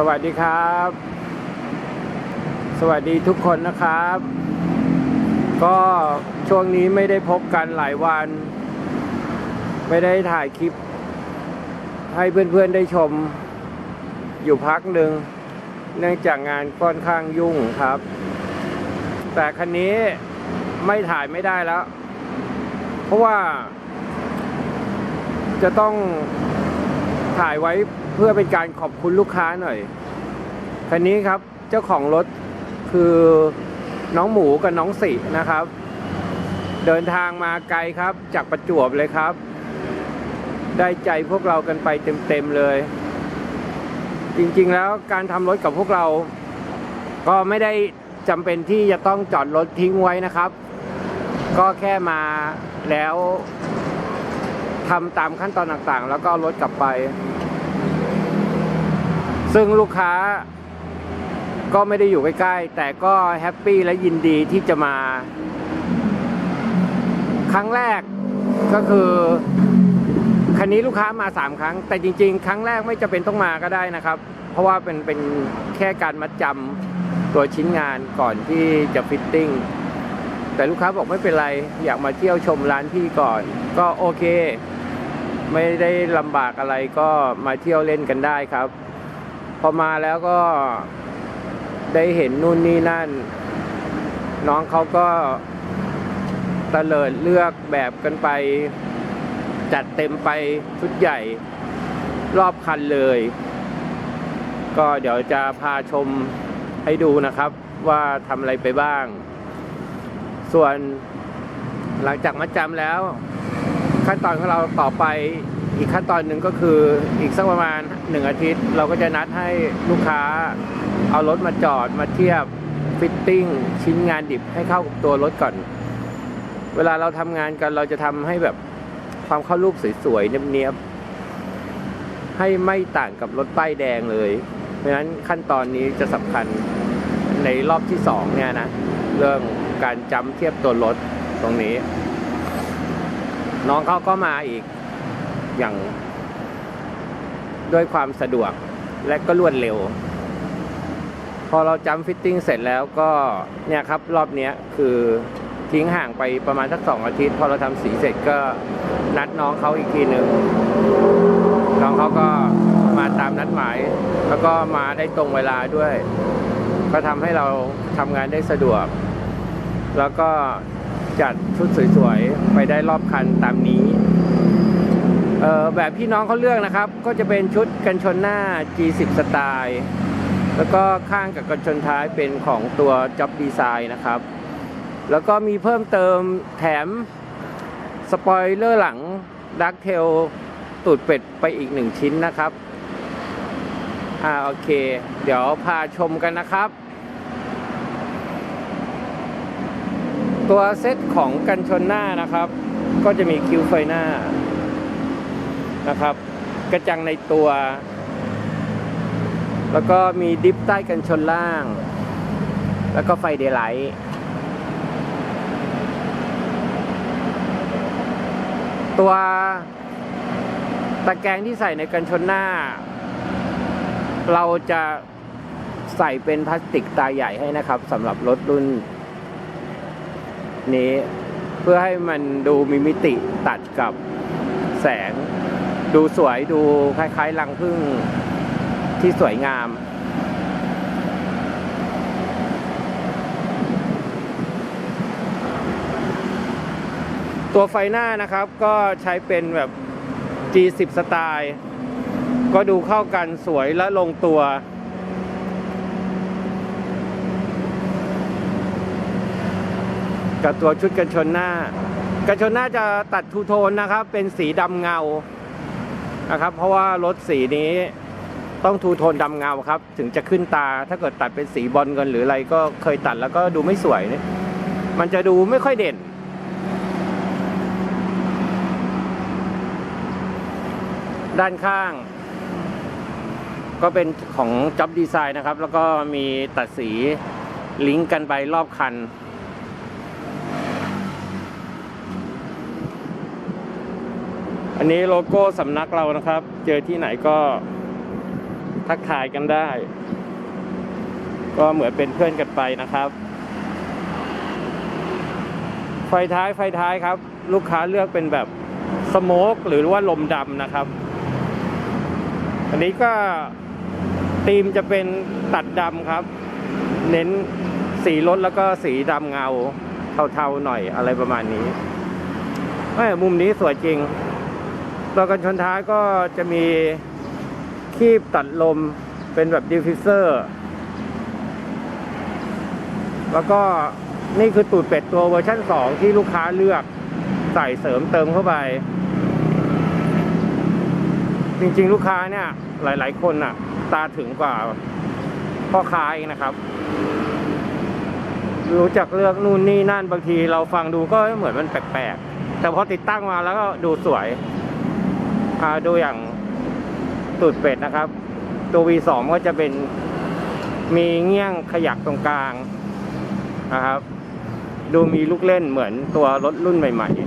สวัสดีครับ สวัสดีทุกคนนะครับ ก็ช่วงนี้ไม่ได้พบกันหลายวัน ไม่ได้ถ่ายคลิป ให้เพื่อนๆได้ชม อยู่พักหนึ่ง เนื่องจากงานค่อนข้างยุ่งครับ แต่คันนี้ไม่ถ่ายไม่ได้แล้ว เพราะว่าจะต้อง ถ่ายไว้เพื่อเป็นการขอบคุณลูกค้าหน่อยคันนี้ครับเจ้าของรถคือน้องหมูกับน้องสินะครับ เดินทางมาไกลครับ จากประจวบเลยครับ ได้ใจพวกเรากันไปเต็มๆเลย จริงๆแล้วการทำรถกับพวกเรา ก็ไม่ได้จำเป็นที่จะต้องจอดรถทิ้งไว้นะครับ ก็แค่มาแล้ว ทำตามขั้นตอนต่างๆ แล้วก็รถกลับไป ซึ่งลูกค้าก็ไม่ได้อยู่ใกล้ๆ แต่ก็แฮปปี้และยินดีที่จะมา ครั้งแรกก็คือคันนี้ลูกค้ามาสามครั้ง แต่จริง ๆ ครั้งแรกไม่จะเป็นต้องมาก็ได้นะครับ เพราะว่าเป็นเป็นแค่การมัดจำตัวชิ้นงานก่อนที่จะฟิตติ้งแต่ลูกค้าบอกไม่เป็นไร อยากมาเที่ยวชมร้านพี่ก่อน ก็โอเค ไม่ได้ลำบากอะไรก็มาเที่ยวเล่นกันได้ครับ พอมาแล้วก็ได้เห็นนู่นนี่นั่น น้องเขาก็ตะเลิดเลือกแบบกันไป จัดเต็มไปชุดใหญ่รอบคันเลย ก็เดี๋ยวจะพาชมให้ดูนะครับว่าทำอะไรไปบ้าง ส่วนหลังจากมัดจำแล้ว ขั้นตอนของเราต่อไปอีกขั้นตอนหนึ่งก็คืออีกสักประมาณหนึ่งอาทิตย์ เราก็จะนัดให้ลูกค้าเอารถมาจอดมาเทียบฟิตติ้งชิ้นงานดิบให้เข้ากับตัวรถก่อน เวลาเราทำงานกันเราจะทำให้แบบความเข้ารูปสวยๆเนียบๆให้ไม่ต่างกับรถป้ายแดงเลย เพราะฉะนั้นขั้นตอนนี้จะสำคัญในรอบที่สองเนี่ยนะ เรื่องการจำเทียบตัวรถตรงนี้ น้องเขาก็มาอีกอย่างด้วยความสะดวกและก็รวดเร็ว พอเราจำฟิตติ้งเสร็จแล้วก็เนี่ยครับรอบนี้คือทิ้งห่างไปประมาณสักสองอาทิตย์ พอเราทำสีเสร็จก็นัดน้องเขาอีกทีหนึ่งน้องเขาก็มาตามนัดหมาย แล้วก็มาได้ตรงเวลาด้วย ก็ทำให้เราทำงานได้สะดวก แล้วก็ จัดชุดสวยๆ ไปได้รอบคันตามนี้เอ่อแบบที่น้องเขาเลือกนะครับ ก็จะเป็นชุดกันชนหน้า G10 สไตล์แล้วก็ข้างกับกันชนท้ายเป็นของตัว Job Design นะครับ แล้วก็มีเพิ่มเติมแถมสปอยเลอร์หลังดักเทลตูดเป็ดไปอีกหนึ่งชิ้นนะครับ อ่าโอเค เดี๋ยวพาชมกันนะครับ ตัวเซตของกันชนหน้านะครับ ก็จะมีคิวไฟหน้านะครับ กระจังในตัว แล้วก็มีดิฟใต้กันชนล่าง แล้วก็ไฟเดย์ไลท์ตัวตะแกรงที่ใส่ในกันชนหน้า เราจะใส่เป็นพลาสติกตาใหญ่ให้นะครับสำหรับรถรุ่น นี้ เพื่อให้มันดูมีมิติตัดกับแสง ดูสวยดูคล้ายๆรังพึ่งที่สวยงาม ตัวไฟหน้านะครับก็ใช้เป็นแบบ G10 สไตล์ ก็ดูเข้ากันสวยและลงตัว กับตัวชุดกันชนหน้า กันชนหน้าจะตัดทูโทนนะครับ เป็นสีดำเงานะครับ เพราะว่ารถสีนี้ต้องทูโทนดำเงาครับ ถึงจะขึ้นตาถ้าเกิดตัดเป็นสีบอลกันหรืออะไรก็เคยตัดแล้วก็ดูไม่สวยเนี่ยมันจะดูไม่ค่อยเด่น ด้านข้าง ก็เป็นของ Job Design นะครับ แล้วก็มีตัดสีลิงก์กันไปรอบคัน อันนี้โลโก้สำนักเรานะครับ เจอที่ไหนก็ทักทายกันได้ ก็เหมือนเป็นเพื่อนกันไปนะครับ ไฟท้ายไฟท้ายครับ ลูกค้าเลือกเป็นแบบสโมกหรือว่าลมดำนะครับ อันนี้ก็ธีมจะเป็นตัดดำครับ เน้นสีรถแล้วก็สีดำเงาเทาๆหน่อยอะไรประมาณนี้แม่มุมนี้สวยจริง ตัวกันชนท้ายก็จะมีคีบตัดลมเป็นแบบดิฟฟิวเซอร์ แล้วก็นี่คือตูดเป็ดตัวเวอร์ชัน2 ที่ลูกค้าเลือกใส่เสริมเติมเข้าไป จริงๆ ลูกค้าเนี่ย หลายๆ คนน่ะ ตาถึงกว่าพ่อค้าเองนะครับ รู้จักเลือกนู่นนี่นั่นบางทีเราฟังดูก็เหมือนมันแปลกๆ แต่พอติดตั้งมาแล้วก็ดูสวย ดูอย่างตูดเป็ดนะครับ ตัว V2 ก็จะเป็นมีเงี้ยงขยักตรงกลางนะครับ ดูมีลูกเล่นเหมือนตัวรถรุ่นใหม่ ๆ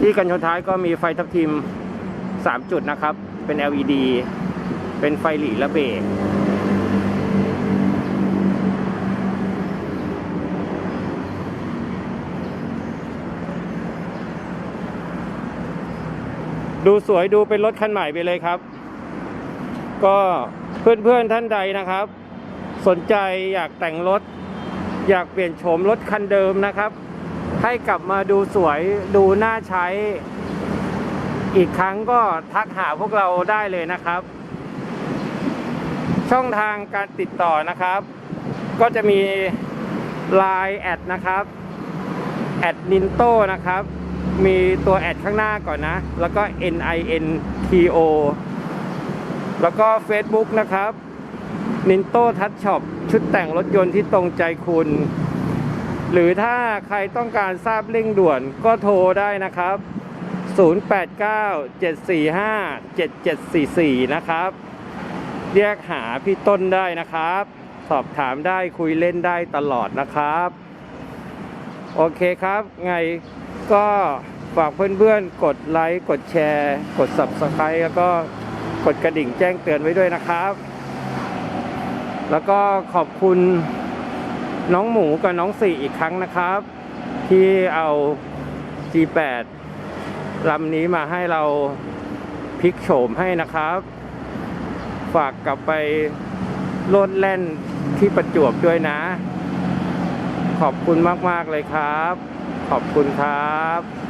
ที่กันชนท้ายก็มีไฟทับทิม 3 จุดนะครับ เป็น LED เป็นไฟหลีและเบรก ดูสวยดูเป็นรถคันใหม่ไปเลยครับ ก็เพื่อนๆท่านใดนะครับ สนใจอยากแต่งรถ อยากเปลี่ยนโฉมรถคันเดิมนะครับ ให้กลับมาดูสวยดูน่าใช้ อีกครั้งก็ทักหาพวกเราได้เลยนะครับ ช่องทางการติดต่อนะครับ ก็จะมี Line แอดนะครับแอดนินโตนะครับ มีตัวแอดข้างหน้าก่อนนะ แล้วก็ N I N T O แล้วก็ Facebook นะครับนินโต้ทัชช็อปชุดแต่งรถยนต์ที่ตรงใจคุณ หรือถ้าใครต้องการทราบเร่งด่วนก็โทรได้นะครับ 089-745-7744 นะครับ เรียกหาพี่ต้นได้นะครับ สอบถามได้คุยเล่นได้ตลอดนะครับ โอเคครับ ไง ก็ฝากเพื่อนๆ กดไลค์ กดแชร์ กด Subscribe แล้วก็กดกระดิ่งแจ้งเตือนไว้ด้วยนะครับ แล้วก็ขอบคุณน้องหมูกับน้องสี่อีกครั้งนะครับ ที่เอา G8 ลำนี้มาให้เราพลิกโฉมให้นะครับ ฝากกลับไปโลดแล่นที่ประจวบด้วยนะ ขอบคุณมาก ๆ เลยครับ ขอบคุณครับ